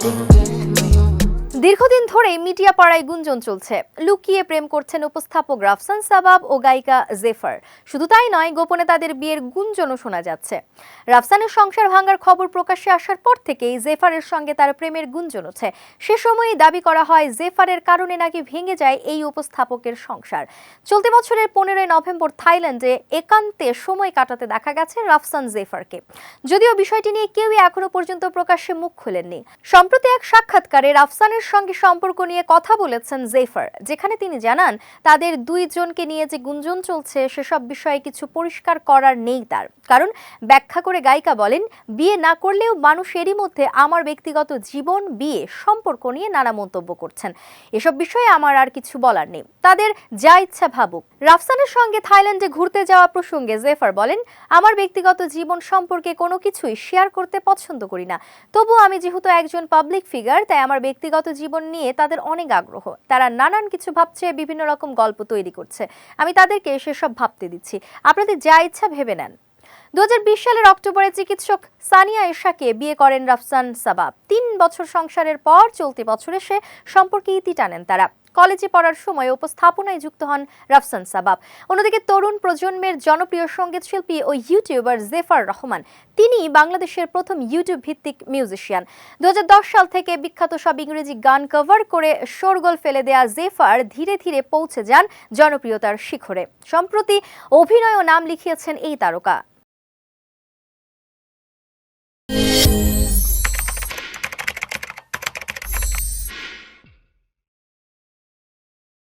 never did. দীর্ঘদিন ধরেই media পাড়ায় গুঞ্জন চলছে। লুকিয়ে প্রেম করছেন উপস্থাপক রাফসান সাবাব ও গায়িকা জেফার। শুধু তাই নয়, গোপনে তাদের বিয়ের গুঞ্জনও শোনা যাচ্ছে। রাফসানের সংসার ভাঙার খবর প্রকাশ্যে আসার পর থেকেই জেফারের সঙ্গে তার প্রেমের গুঞ্জন হচ্ছে সে সময়ই দাবি করা হয়, জেফারের কারণে নাকি ভেঙে যায় এই উপস্থাপকের সংসার। চলতি বছরের পনেরোই নভেম্বর থাইল্যান্ডে একান্তে সময় কাটাতে দেখা গেছে রাফসান জেফারকে। যদিও বিষয়টি নিয়ে কেউই এখনও পর্যন্ত প্রকাশ্যে মুখ খুলেননি। সম্প্রতি এক সাক্ষাৎকারে রাফসানের সঙ্গে সম্পর্ক নিয়ে কথা বলেছেন জেফার যেখানে তিনি জানান, তাদের দুইজনকে নিয়ে যে গুঞ্জন চলছে, সেসব বিষয়ে কিছু পরিষ্কার করার নেই তার। কারণ, ব্যাখ্যা করে গায়িকা বলেন, বিয়ে না করলেও মানুষ এরই মধ্যে আমার ব্যক্তিগত জীবন, বিয়ে, সম্পর্ক নিয়ে নানা মন্তব্য করছেন। এসব বিষয়ে আমার আর কিছু বলার নেই। তাদের যা ইচ্ছা ভাবুক। রাফসানের সঙ্গে থাইল্যান্ডে ঘুরতে যাওয়া প্রসঙ্গে জেফার বলেন, আমার ব্যক্তিগত জীবন সম্পর্কে কোনো কিছুই শেয়ার করতে পছন্দ করি না। তবু আমি যেহেতু একজন পাবলিক ফিগার তাই আমার ব্যক্তিগত জীবন নিয়ে তাদের অনেক আগ্রহ। তারা নানান কিছু ভাবছে, বিভিন্ন রকম গল্প তৈরি করছে। আমি তাদেরকে সেসব ভাবতে দিচ্ছি। আপনাদের যা ইচ্ছা ভেবে নেন। দু হাজার বিশ সালের অক্টোবরে চিকিৎসক সানিয়া এশাকে বিয়ে করেন রফসান সাবাব। তিন বছর সংসারের পর চলতি বছরে সে সম্পর্কে ইতি টানেন তারা। কলেজে পড়ার সময় উপস্থাপনায় যুক্ত হন রাফসান সাবাব। অন্যদিকে তরুণ প্রজন্মের জনপ্রিয় সংগীত শিল্পী ও ইউটিউবার জেফার রহমান তিনি বাংলাদেশের প্রথম ইউটিউব ভিত্তিক মিউজিশিয়ান। দু হাজার দশ সাল থেকে বিখ্যাত সব ইংরেজি গান কভার করে শোরগোল ফেলে দেয়া জেফার ধীরে ধীরে পৌঁছে যান জনপ্রিয়তার শিখরে। সম্প্রতি অভিনয় ও নাম লিখিয়েছেন এই তারকা।